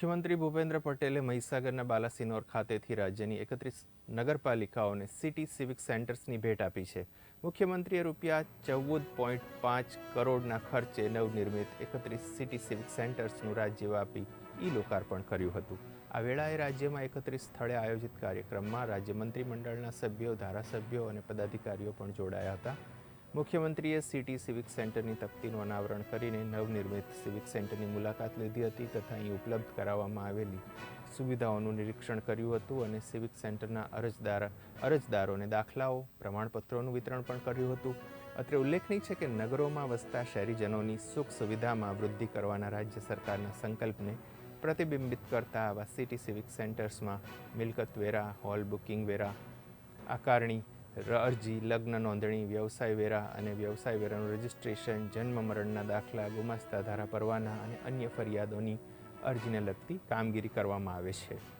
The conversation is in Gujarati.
મુખ્યમંત્રી ભૂપેન્દ્ર પટેલે મહીસાગરના બાલાસિનોર ખાતેથી રાજ્યની એકત્રીસ નગરપાલિકાઓને સિટી સિવિક સેન્ટર્સની ભેટ આપી છે. મુખ્યમંત્રીએ રૂપિયા ચૌદ પોઈન્ટ પાંચ કરોડના ખર્ચે નવનિર્મિત એકત્રીસ સિટી સિવિક સેન્ટર્સનું રાજ્યવ્યાપી ઈ લોકાર્પણ કર્યું હતું. આ વેળાએ રાજ્યમાં એકત્રીસ સ્થળે આયોજિત કાર્યક્રમમાં રાજ્ય મંત્રીમંડળના સભ્યો, ધારાસભ્યો અને પદાધિકારીઓ પણ જોડાયા હતા. મુખ્યમંત્રીએ સિટી સિવિક સેન્ટરની તકતીનું અનાવરણ કરીને નવનિર્મિત સિવિક સેન્ટરની મુલાકાત લીધી હતી તથા અહીં ઉપલબ્ધ કરાવવામાં આવેલી સુવિધાઓનું નિરીક્ષણ કર્યું હતું અને સિવિક સેન્ટરના અરજદાર અરજદારોને દાખલાઓ, પ્રમાણપત્રોનું વિતરણ પણ કર્યું હતું. અત્રે ઉલ્લેખનીય છે કે નગરોમાં વસતા શહેરીજનોની સુખ સુવિધામાં વૃદ્ધિ કરવાના રાજ્ય સરકારના સંકલ્પને પ્રતિબિંબિત કરતા આવા સિટી સિવિક સેન્ટર્સમાં મિલકત વેરા હોલ બુકિંગ વેરા આકારણી અરજી, લગ્ન નોંધણી, વ્યવસાય વેરા અને વ્યવસાય વેરાનું રજિસ્ટ્રેશન, જન્મ મરણના દાખલા, ગુમાસ્તા ધારા પરવાના અને અન્ય ફરિયાદોની અરજીને લગતી કામગીરી કરવામાં આવે છે.